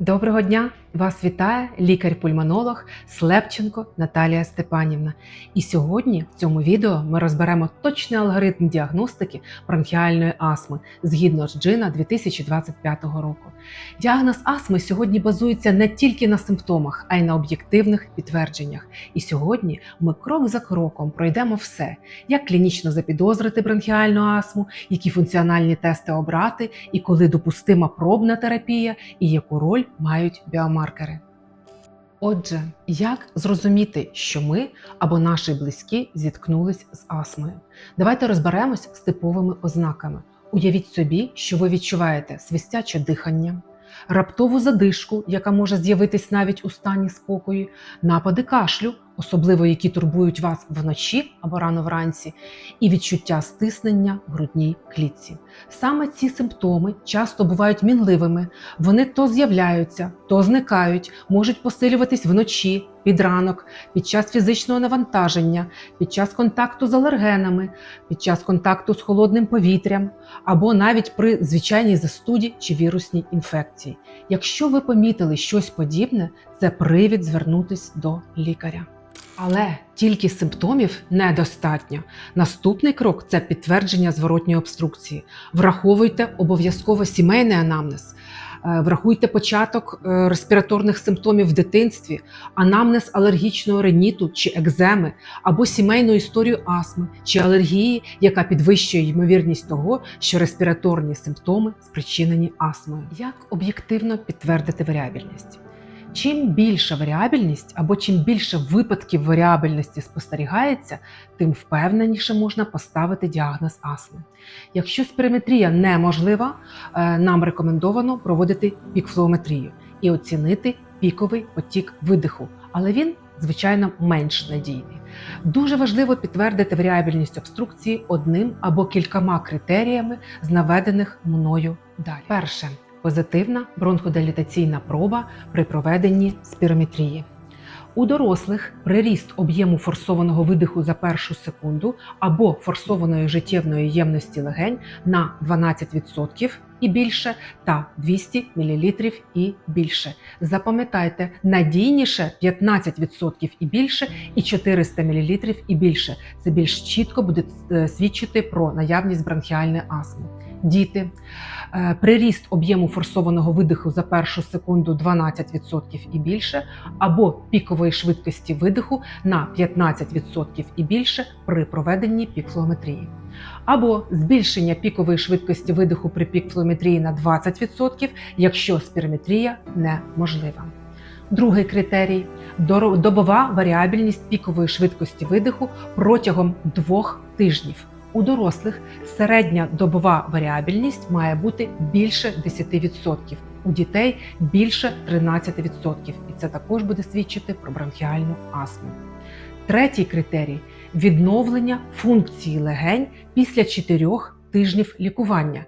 Доброго дня! Вас вітає лікар-пульмонолог Слепченко Наталія Степанівна. І сьогодні в цьому відео ми розберемо точний алгоритм діагностики бронхіальної астми згідно з Джина 2025 року. Діагноз астми сьогодні базується не тільки на симптомах, а й на об'єктивних підтвердженнях. І сьогодні ми крок за кроком пройдемо все, як клінічно запідозрити бронхіальну астму, які функціональні тести обрати, і коли допустима пробна терапія, і яку роль мають біомаркери. Отже, як зрозуміти, що ми або наші близькі зіткнулись з астмою? Давайте розберемось з типовими ознаками. Уявіть собі, що ви відчуваєте свистяче дихання, раптову задишку, яка може з'явитись навіть у стані спокою, напади кашлю, особливо які турбують вас вночі або рано вранці, і відчуття стиснення в грудній клітці. Саме ці симптоми часто бувають мінливими. Вони то з'являються, то зникають, можуть посилюватись вночі, під ранок, під час фізичного навантаження, під час контакту з алергенами, під час контакту з холодним повітрям, або навіть при звичайній застуді чи вірусній інфекції. Якщо ви помітили щось подібне, це привід звернутись до лікаря. Але тільки симптомів недостатньо. Наступний крок це підтвердження зворотньої обструкції. Враховуйте обов'язково сімейний анамнез. Е, Врахуйте початок е, респіраторних симптомів в дитинстві, анамнез алергічного риніту чи екземи, або сімейну історію астми чи алергії, яка підвищує ймовірність того, що респіраторні симптоми спричинені астмою. Як об'єктивно підтвердити варіабільність? Чим більша варіабільність або чим більше випадків варіабельності спостерігається, тим впевненіше можна поставити діагноз астми. Якщо спірометрія неможлива, е, нам рекомендовано проводити пікфлометрію і оцінити піковий потік видиху, але він, звичайно, менш надійний. Дуже важливо підтвердити варіабельність обструкції одним або кількома критеріями з наведених мною далі. Перше позитивна бронходилатаційна проба при проведенні спірометрії. У дорослих приріст об'єму форсованого видиху за першу секунду або форсованої життєвної ємності легень на 12% і більше та 200 мл і більше. Запам'ятайте, надійніше 15% і більше, і 400 мл і більше. Це більш чітко буде е, свідчити про наявність бронхіальної астми. Діти, Е, приріст об'єму форсованого видиху за першу секунду 12% і більше, або пікової швидкості видиху на 15% і більше при проведенні пікфлометрії. Або збільшення пікової швидкості видиху при пікфлометрії на 20%, якщо спірометрія неможлива. Другий критерій добова варіабільність пікової швидкості видиху протягом двох тижнів. У дорослих середня добова варіабільність має бути більше 10%, у дітей більше 13%, і це також буде свідчити про бронхіальну астму. Третій критерій відновлення функції легень після 4 тижнів лікування,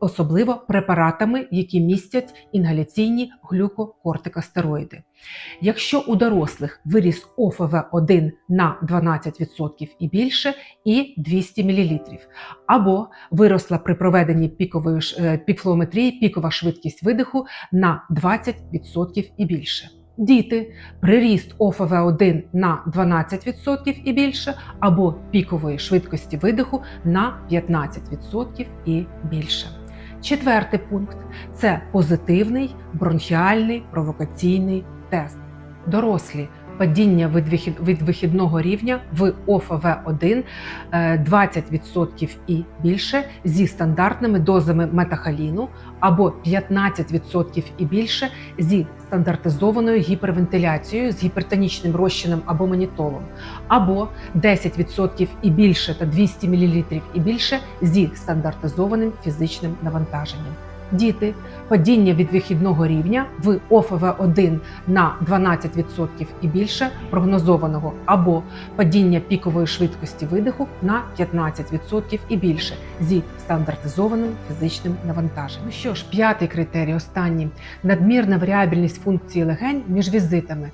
особливо препаратами, які містять інгаляційні глюкокортикостероїди. Якщо у дорослих виріс ОФВ1 на 12% і більше, і 200 мл, або виросла при проведенні пікової е, пікфлометрії пікова швидкість видиху на 20% і більше. Діти приріст ОФВ1 на 12% і більше, або пікової швидкості видиху на 15% і більше. Четвертий пункт це позитивний бронхіальний провокаційний тест. Дорослі падіння від вихід- вихідного рівня в ОФВ1 е, 20% і більше зі стандартними дозами метахаліну або 15% і більше зі стандартизованою гіпервентиляцією з гіпертонічним розчином або манітолом, або 10% і більше та 200 мл і більше зі стандартизованим фізичним навантаженням. Діти падіння від вихідного рівня в ОФВ1 на 12% і більше прогнозованого, або падіння пікової швидкості видиху на 15% і більше зі стандартизованим фізичним навантаженням. Ну що ж, п'ятий критерій, останній надмірна варіабільність функції легень між візитами.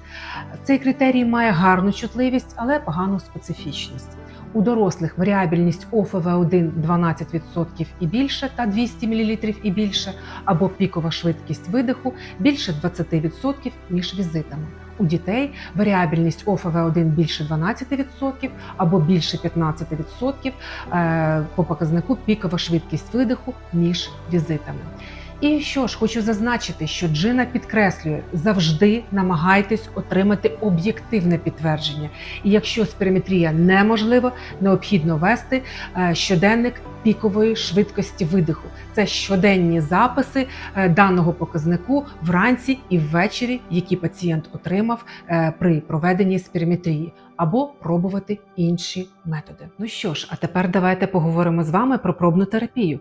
Цей критерій має гарну чутливість, але погану специфічність. У дорослих варіабельність ОФВ1 12% і більше та 200 мл і більше, або пікова швидкість видиху більше 20% між візитами. У дітей варіабельність ОФВ1 більше 12% або більше 15% е, по показнику пікова швидкість видиху між візитами. І що ж, хочу зазначити, що Джина підкреслює, завжди намагайтесь отримати об'єктивне підтвердження. І якщо спірометрія неможлива, необхідно вести е, щоденник пікової швидкості видиху. Це щоденні записи е, даного показнику вранці і ввечері, які пацієнт отримав е, при проведенні спірометрії, або пробувати інші методи. Ну що ж, а тепер давайте поговоримо з вами про пробну терапію.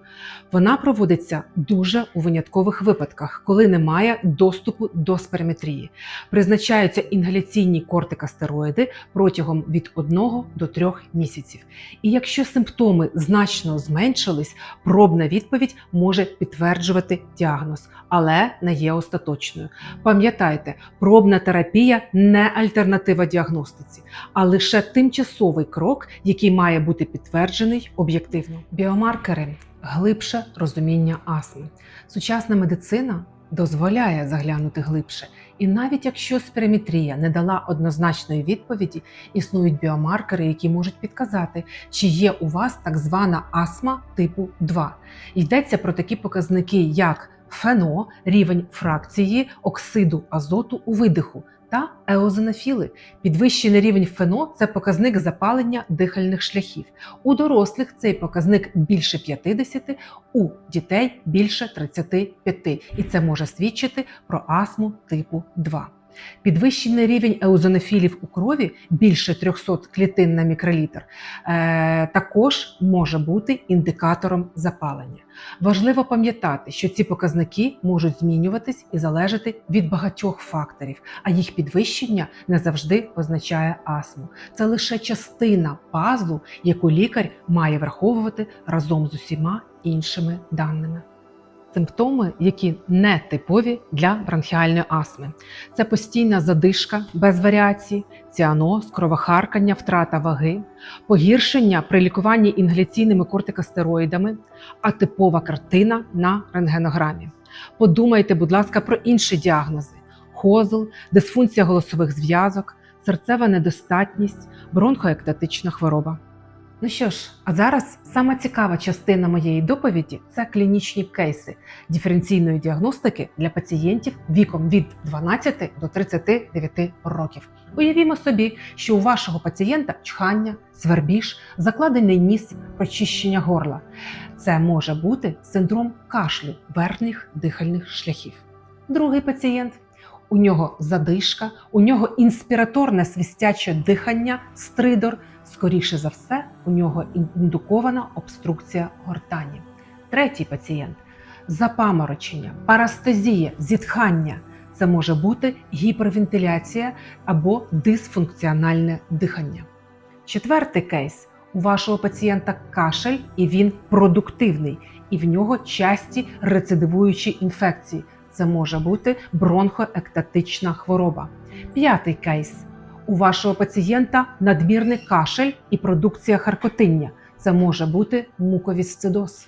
Вона проводиться дуже у виняткових випадках, коли немає доступу до спірометрії. Призначаються інгаляційні кортикостероїди протягом від 1 до 3 місяців. І якщо симптоми значно зменшились, пробна відповідь може підтверджувати діагноз, але не є остаточною. Пам'ятайте, пробна терапія не альтернатива діагностиці, а лише тимчасовий крок, який має бути підтверджений об'єктивно. Біомаркери глибше розуміння астми. Сучасна медицина дозволяє заглянути глибше. І навіть якщо спірометрія не дала однозначної відповіді, існують біомаркери, які можуть підказати, чи є у вас так звана астма типу 2. Йдеться про такі показники, як фено, рівень фракції оксиду азоту у видиху. Та еозинофіли. Підвищений рівень фено це показник запалення дихальних шляхів. У дорослих цей показник більше 50, у дітей більше 35. І це може свідчити про астму типу 2. Підвищений рівень еозонофілів у крові більше 300 клітин на мікролітр е, також може бути індикатором запалення. Важливо пам'ятати, що ці показники можуть змінюватись і залежати від багатьох факторів, а їх підвищення не завжди означає астму. Це лише частина пазлу, яку лікар має враховувати разом з усіма іншими даними. Симптоми, які не типові для бронхіальної астми. Це постійна задишка без варіацій, ціаноз, кровохаркання, втрата ваги, погіршення при лікуванні інгаляційними кортикостероїдами, атипова картина на рентгенограмі. Подумайте, будь ласка, про інші діагнози: хозл, дисфункція голосових зв'язок, серцева недостатність, бронхоектатична хвороба. Ну що ж, а зараз сама цікава частина моєї доповіді це клінічні кейси диференційної діагностики для пацієнтів віком від 12 до 39 років. Уявімо собі, що у вашого пацієнта чхання, свербіж, закладений ніс, прочищення горла. Це може бути синдром кашлю верхніх дихальних шляхів. Другий пацієнт. У нього задишка, у нього інспіраторне свистяче дихання, стридор. Скоріше за все, у нього індукована обструкція гортані. Третій пацієнт запаморочення, парастезія, зітхання. Це може бути гіпервентиляція або дисфункціональне дихання. Четвертий кейс. У вашого пацієнта кашель, і він продуктивний, і в нього часті рецидивуючі інфекції. Це може бути бронхоектатична хвороба. П'ятий кейс. У вашого пацієнта надмірний кашель і продукція харкотиння. Це може бути муковісцидоз.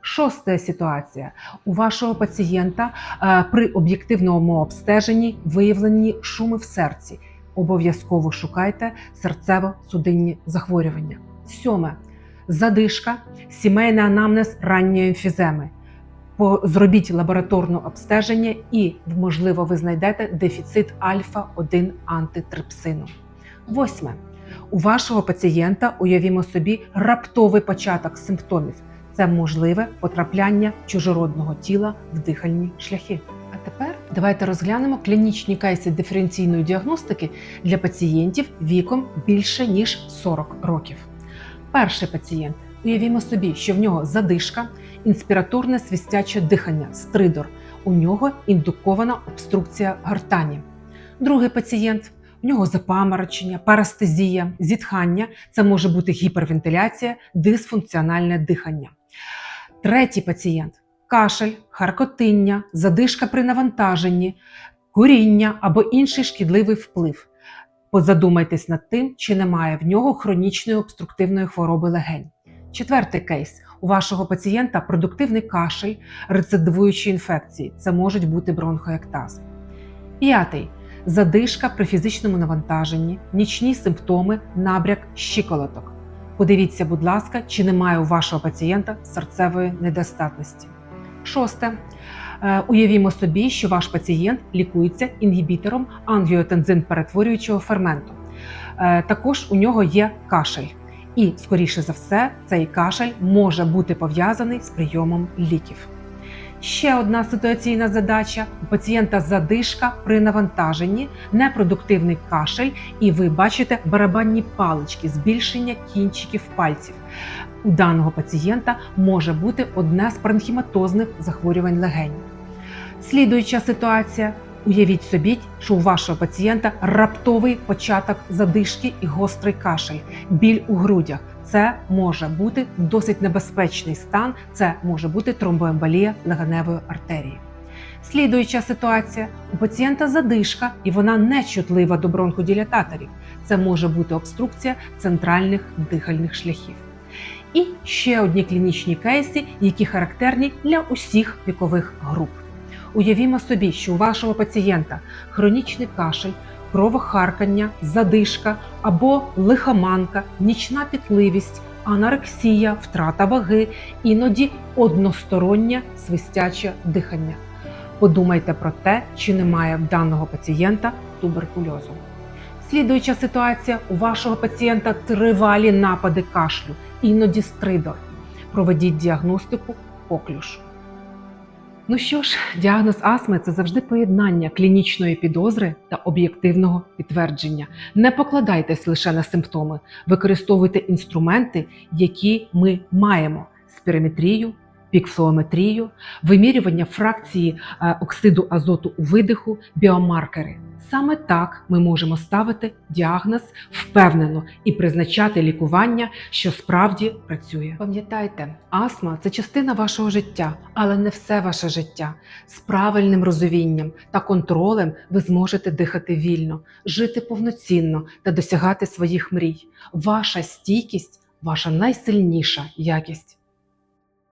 Шоста ситуація. У вашого пацієнта е, при об'єктивному обстеженні виявлені шуми в серці. Обов'язково шукайте серцево-судинні захворювання. Сьоме задишка, сімейний анамнез ранньої емфіземи. Зробіть лабораторне обстеження, і, можливо, ви знайдете дефіцит альфа-1 антитрипсину. Восьме. У вашого пацієнта уявімо собі раптовий початок симптомів. Це можливе потрапляння чужородного тіла в дихальні шляхи. А тепер давайте розглянемо клінічні кейси диференційної діагностики для пацієнтів віком більше ніж 40 років. Перший пацієнт. Уявімо собі, що в нього задишка, інспіраторне свистяче дихання, стридор. У нього індукована обструкція гортані. Другий пацієнт. У нього запаморочення, парастезія, зітхання. Це може бути гіпервентиляція, дисфункціональне дихання. Третій пацієнт кашель, харкотиння, задишка при навантаженні, куріння або інший шкідливий вплив. Позадумайтесь над тим, чи немає в нього хронічної обструктивної хвороби легень. Четвертий кейс. У вашого пацієнта продуктивний кашель, рецидивуючі інфекції. Це можуть бути бронхоектази. П'ятий. Задишка при фізичному навантаженні, нічні симптоми, набряк щиколоток. Подивіться, будь ласка, чи немає у вашого пацієнта серцевої недостатності. Шосте. Е, Уявімо собі, що ваш пацієнт лікується інгібітором ангіотензин перетворюючого ферменту. Е, Також у нього є кашель. І, скоріше за все, цей кашель може бути пов'язаний з прийомом ліків. Ще одна ситуаційна задача: у пацієнта задишка при навантаженні, непродуктивний кашель, і ви бачите барабанні палички, збільшення кінчиків пальців. У даного пацієнта може бути одне з паренхіматозних захворювань легень. Слідуюча ситуація. Уявіть собі, що у вашого пацієнта раптовий початок задишки і гострий кашель, біль у грудях. Це може бути досить небезпечний стан, це може бути тромбоемболія легеневої артерії. Слідуюча ситуація: у пацієнта задишка, і вона не чутлива до бронходилататорів. Це може бути обструкція центральних дихальних шляхів. І ще одні клінічні кейси, які характерні для усіх вікових груп. Уявімо собі, що у вашого пацієнта хронічний кашель, кровохаркання, задишка або лихоманка, нічна пітливість, анорексія, втрата ваги, іноді одностороннє свистяче дихання. Подумайте про те, чи немає в даного пацієнта туберкульозу. Слідуюча ситуація: у вашого пацієнта тривалі напади кашлю, іноді стридор. Проведіть діагностику коклюш. Ну що ж, діагноз астми це завжди поєднання клінічної підозри та об'єктивного підтвердження. Не покладайтесь лише на симптоми, використовуйте інструменти, які ми маємо: спірометрію, пікфлометрію, вимірювання фракції е, оксиду азоту у видиху, біомаркери. Саме так ми можемо ставити діагноз впевнено і призначати лікування, що справді працює. Пам'ятайте, астма це частина вашого життя, але не все ваше життя. З правильним розумінням та контролем ви зможете дихати вільно, жити повноцінно та досягати своїх мрій. Ваша стійкість ваша найсильніша якість.